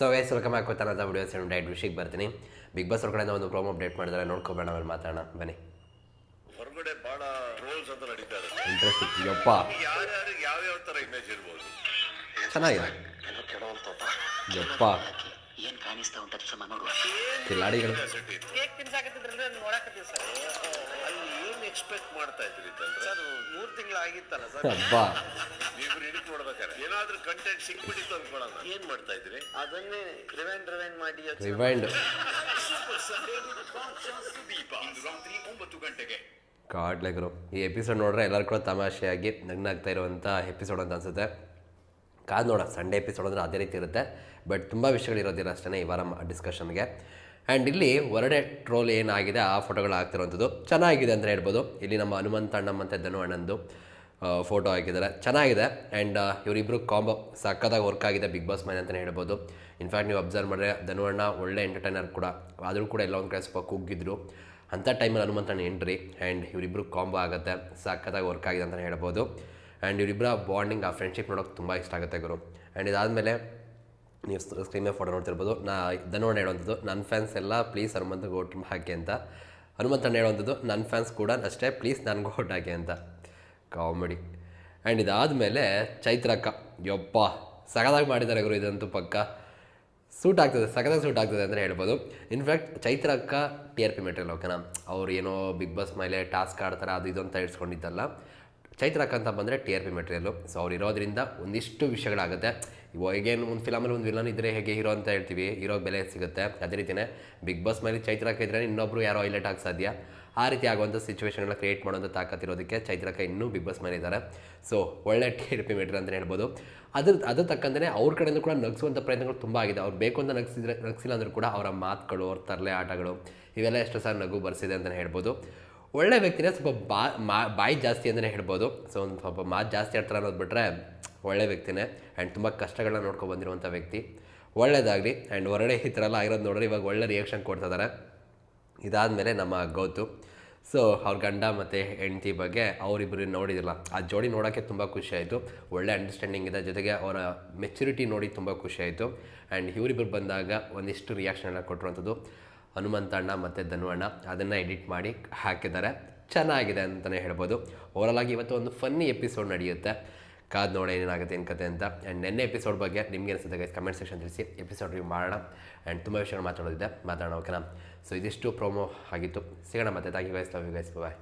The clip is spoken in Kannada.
ಸೊ ವಯಸ್ಸು ವೆಲ್ಕಮ್ ಹಾಕೋತಾನ ಅಂತ ವಿಡಿಯೋಸ್ ಡೈಟ್ ವಿಷಯಕ್ಕೆ ಬರ್ತೀನಿ. ಬಿಗ್ ಬಾಸ್ ಹೊರಗಡೆಯಿಂದ ಒಂದು ಪ್ರೋಮೋ ಅಪ್ಡೇಟ್ ಮಾಡಿದ್ರೆ. ನೋಡ್ಕೊಬೇಡ ಅವ್ರು ಮಾತಾಡೋಣ. ಬನ್ನಿ. ಹೊರಗಡೆ ಬಹಳ ರೋಲ್ಸ್ ಅಂತ ನಡೀತಾ ಇದೆ. ಇಂಟ್ರೆಸ್ಟ್ ಯಪ್ಪ. ಯಾರ್ಯಾರು ಯಾವ್ಯಾವ ಥರ ಇಮೇಜ್ ಇರ್ಬೋದು? ಚೆನ್ನಾಗಿದೆ. ಏನೋ ಯಪ್ಪ. ಏನ್ ಕಾಣಿಸ್ತಾ ಉಂಟ ಶ್ರಮ ನೋಡುವ. ಕಿಲಾಡಿಗಳು ಕೇಕ್ ತಿನ್ಸಾಕತ್ತಿದ್ರಲ್ಲ ನೋಡಾಕತ್ತೀವಿ ಸರ್. ಅಲ್ಲಿ ಏನ್ ಎಕ್ಸ್ಪೆಕ್ಟ್ ಮಾಡ್ತಾ ಇದ್ರಿ ಸರ್ ಮೂರು ತಿಂಗಳಾಗಿತ್ತಲ್ಲ ಸರ್. ಅಬ್ಬಾ ನೀವು ಹಿಡಿಕ್ ನೋಡ್ಬೇಕಾರೆ ಏನಾದ್ರೂ ಕಂಟೆಂಟ್ ಸಿಕ್ಬಿಟ್ಟಿತ್ತು ಅನ್ಕೊಳ್ಳೋಣ. ಏನ್ ಮಾಡ್ತಾ ಇದ್ರಿ? ಅದನ್ನೇ ರಿವೈಂಡ್ ರಿವೈಂಡ್ ಮಾಡಿ ರಿವೈಂಡ್ ಇಂದು ರಾತ್ರಿ ಒಂಬತ್ತು ಗಂಟೆಗೆ. ಕಾಡ್ಲೆಗರು ಈ ಎಪಿಸೋಡ್ ನೋಡ್ರೆ ಎಲ್ಲರೂ ಕೂಡ ತಮಾಷೆಯಾಗಿ ನಗ್ನಾಗ್ತಾ ಇರುವಂಥ ಎಪಿಸೋಡ್ ಅಂತ ಅನ್ಸುತ್ತೆ. ಕಾದು ನೋಡ ಸಂಡೇ ಎಪಿಸೋಡ್ ಅಂದರೆ ಅದೇ ರೀತಿ ಇರುತ್ತೆ. ಬಟ್ ತುಂಬ ವಿಷಯಗಳಿರೋದಿಲ್ಲ ಅಷ್ಟೇ ಈ ವಾರ ಡಿಸ್ಕಷನ್ಗೆ ಆ್ಯಂಡ್ ಇಲ್ಲಿ ಹೊರಡೆ ಟ್ರೋಲ್ ಏನಾಗಿದೆ? ಆ ಫೋಟೋಗಳು ಆಗ್ತಿರೋವಂಥದ್ದು ಚೆನ್ನಾಗಿದೆ ಅಂತ ಹೇಳ್ಬೋದು. ಇಲ್ಲಿ ನಮ್ಮ ಹನುಮಂತ ಅಣ್ಣ ಮತ್ತು ಧನು ಅಣ್ಣಂದು ಫೋಟೋ ಹಾಕಿದ್ದಾರೆ. ಚೆನ್ನಾಗಿದೆ. ಆ್ಯಂಡ್ ಇವರಿಬ್ಬರು ಕಾಂಬೋ ಸಕ್ಕತ್ತಾಗಿ ವರ್ಕ್ ಆಗಿದೆ ಬಿಗ್ ಬಾಸ್ ಮನೆ ಅಂತಲೇ ಹೇಳ್ಬೋದು. ಇನ್ಫ್ಯಾಕ್ಟ್ ನೀವು ಅಬ್ಸರ್ವ್ ಮಾಡಿದ್ರೆ ಧನು ಅಣ್ಣ ಒಳ್ಳೆ ಎಂಟರ್ಟೈನರ್ ಕೂಡ. ಆದರೂ ಕೂಡ ಎಲ್ಲ ಒಂದು ಕಡೆ ಸ್ವಲ್ಪ ಕುಗ್ಗಿದ್ರು. ಅಂಥ ಟೈಮಲ್ಲಿ ಹನುಮಂತಣ್ಣ ಎಂಟ್ರಿ ಆ್ಯಂಡ್ ಇವರಿಬ್ಬರು ಕಾಂಬೋ ಆಗುತ್ತೆ. ಸಕ್ಕತ್ತಾಗಿ ವರ್ಕ್ ಆಗಿದೆ ಅಂತಲೇ ಹೇಳ್ಬೋದು. ಆ್ಯಂಡ್ ಇವರಿಬ್ಬರ ಬಾಂಡಿಂಗ್ ಆ ಫ್ರೆಂಡ್ಶಿಪ್ ನೋಡೋಕ್ಕೆ ತುಂಬ ಇಷ್ಟ ಆಗುತ್ತೆ ಗುರು. ಆ್ಯಂಡ್ ಇದಾದಮೇಲೆ ನೀವು ಸ್ಕ್ರೀನ್ ಮೇಲೆ ಫೋಟೋ ನೋಡ್ತಿರ್ಬೋದು. ನಾ ಧನುವಣ್ಣ ಹೇಳುವಂಥದ್ದು ನನ್ನ ಫ್ಯಾನ್ಸ್ ಎಲ್ಲ ಪ್ಲೀಸ್ ಹನುಮಂತ ಓಟ್ ಹಾಕಿ ಅಂತ. ಹನುಮಂತಣ್ಣ ಹೇಳುವಂಥದ್ದು ನನ್ನ ಫ್ಯಾನ್ಸ್ ಕೂಡ ಅಷ್ಟೇ ಪ್ಲೀಸ್ ನನಗೆ ಓಟ್ ಹಾಕಿ ಅಂತ. ಕಾಮಿಡಿ ಆ್ಯಂಡ್ ಇದಾದಮೇಲೆ ಚೈತ್ರಕ್ಕ, ಯಪ್ಪ ಸಗದಾಗಿ ಮಾಡಿದ್ದಾರೆ ಗುರು ಇದಂತೂ ಪಕ್ಕ. ಸೂಟ್ ಆಗ್ತದೆ, ಸಖತ್ತಾಗಿ ಸೂಟ್ ಆಗ್ತದೆ ಅಂತ ಹೇಳ್ಬೋದು. ಇನ್ಫ್ಯಾಕ್ಟ್ ಚೈತ್ರ ಅಕ್ಕ ಟಿ ಆರ್ ಪಿ ಮೆಟೀರಿಯಲ್ ಓಕೆನಾ ಅವ್ರು ಏನೋ ಬಿಗ್ ಬಾಸ್ ಮೇಲೆ ಟಾಸ್ಕ್ ಆಡ್ತಾರೆ, ಅದು ಇದು ಅಂತ ಇಡ್ಸ್ಕೊಂಡಿದ್ದಲ್ಲ. ಚೈತ್ರ ಅಕ್ಕ ಅಂತ ಬಂದರೆ T R P material. So ಅವ್ರು ಇರೋದ್ರಿಂದ ಒಂದಿಷ್ಟು ವಿಷಯಗಳಾಗುತ್ತೆ. ಇವಾಗೇನು ಒಂದು ಫಿಲಮಲ್ಲಿ ಒಂದು ವಿಲನ್ ಇದ್ದರೆ ಹೇಗೆ ಹೀರೋ ಅಂತ ಹೇಳ್ತೀವಿ ಹೀರೋ ಬೆಲೆ ಸಿಗುತ್ತೆ. ಅದೇ ರೀತಿಯೇ ಬಿಗ್ ಬಾಸ್ ಮೇಲೆ ಚೈತ್ರ ಅಕ್ಕ ಇದ್ದರೆ ಇನ್ನೊಬ್ಬರು ಯಾರೋ ಹೈಲೈಟ್ ಆಗಿ ಸಾಧ್ಯ? ಆ ರೀತಿ ಆಗುವಂಥ ಸಿಚುವೇಷನ್ಗಳನ್ನ ಕ್ರಿಯೇಟ್ ಮಾಡೋಂಥ ತಾಕತ್ತಿರೋದಕ್ಕೆ ಚೈತ್ರಕ ಇನ್ನೂ ಬಿಗ್ ಬಾಸ್ ಮೇಲೆ ಇದ್ದಾರೆ. ಸೊ ಒಳ್ಳೆ ಟಿ ಆರ್ ಪಿ ಮೆಟೀರಿಯಲ್ ಅಂತಲೇ ಹೇಳ್ಬೋದು. ಅದ್ರ ಅದ್ರ ತಕ್ಕಂತೆ ಅವ್ರ ಕಡೆಯಿಂದ ಕೂಡ ನಗಿಸುವಂಥ ಪ್ರಯತ್ನಗಳು ತುಂಬ ಆಗಿದೆ. ಅವ್ರು ಬೇಕು ಅಂತ ನಗಿಸಿದ್ರೆ, ನಗಿಸಿಲ್ಲ ಅಂದರೂ ಕೂಡ ಅವರ ಮಾತುಗಳು, ಅವ್ರ ತರಲೆ ಆಟಗಳು, ಇವೆಲ್ಲ ಎಷ್ಟು ಸಹ ನಗು ಬರೆಸಿದೆ ಅಂತಲೇ ಹೇಳ್ಬೋದು. ಒಳ್ಳೆ ವ್ಯಕ್ತಿನೇ ಸ್ವಲ್ಪ ಬಾ, ಮಾ, ಬಾಯಿ ಜಾಸ್ತಿ ಅಂತಲೇ ಹೇಳ್ಬೋದು. ಸೊ ಒಂದು ಸ್ವಲ್ಪ ಮಾತು ಜಾಸ್ತಿ ಆಡ್ತಾರೆ ಅನ್ನೋದು ಬಿಟ್ಟರೆ ಒಳ್ಳೆ ವ್ಯಕ್ತಿನೇ ಆ್ಯಂಡ್ ತುಂಬ ಕಷ್ಟಗಳನ್ನ ನೋಡ್ಕೊಂಡು ಬಂದಿರುವಂಥ ವ್ಯಕ್ತಿ. ಒಳ್ಳೇದಾಗಲಿ ಆ್ಯಂಡ್ ಹೊರಗಡೆ ಈ ಥರ ಎಲ್ಲ ಆಗಿರೋದು ನೋಡಿದ್ರೆ ಇವಾಗ ಒಳ್ಳೆ ರಿಯಾಕ್ಷನ್ ಕೊಡ್ತಿದ್ದಾರೆ ಇದಾದಮೇಲೆ ನಮ್ಮ ಗೌತು. ಸೊ ಅವ್ರ ಗಂಡ ಮತ್ತು ಹೆಂಡತಿ ಬಗ್ಗೆ ಅವರಿಬ್ಬರು ನೋಡಿದಿಲ್ಲ. ಆ ಜೋಡಿ ನೋಡೋಕ್ಕೆ ತುಂಬ ಖುಷಿ ಆಯಿತು. ಒಳ್ಳೆ ಅಂಡರ್ಸ್ಟ್ಯಾಂಡಿಂಗ್ ಇದೆ. ಜೊತೆಗೆ ಅವರ ಮೆಚುರಿಟಿ ನೋಡಿ ತುಂಬ ಖುಷಿ ಆಯಿತು. ಆ್ಯಂಡ್ ಇವರಿಬ್ಬರು ಬಂದಾಗ ಒಂದಿಷ್ಟು ರಿಯಾಕ್ಷನ್ ಎಲ್ಲ ಕೊಟ್ಟಿರುವಂಥದ್ದು ಹನುಮಂತ ಅಣ್ಣ ಮತ್ತು ಧನು ಅಣ್ಣ ಅದನ್ನು ಎಡಿಟ್ ಮಾಡಿ ಹಾಕಿದ್ದಾರೆ. ಚೆನ್ನಾಗಿದೆ ಅಂತಲೇ ಹೇಳ್ಬೋದು. ಓವರಲ್ ಆಗಿ ಇವತ್ತು ಒಂದು ಫನ್ನಿ ಎಪಿಸೋಡ್ ನಡೆಯುತ್ತೆ. ಕಾದು ನೋಡಿ ಏನಾಗುತ್ತೆ ಏನು ಕತೆ ಅಂತ. ಆ್ಯಂಡ್ ನೆನ್ನೆ ಎಪಿಸೋಡ್ ಬಗ್ಗೆ ನಿಮ್ಗೆ ಅನಿಸುತ್ತೆ ಗೈಸ್ ಕಮೆಂಟ್ ಸೆಕ್ಷನ್ ತಿಳಿಸಿ. ಎಪಿಸೋಡ್ ರಿವ್ಯೂ ಮಾಡೋಣ. ಆ್ಯಂಡ್ ತುಂಬ ವಿಷಯ ಮಾತಾಡೋದಿದೆ. ಮಾತಾಡೋಣ ಓಕೆನಾ ಸೊ ಇದಿಷ್ಟು ಪ್ರೋಮೋ ಆಗಿತ್ತು. ಸಿಗೋಣ ಮತ್ತೆ. Thank you guys love you guys bye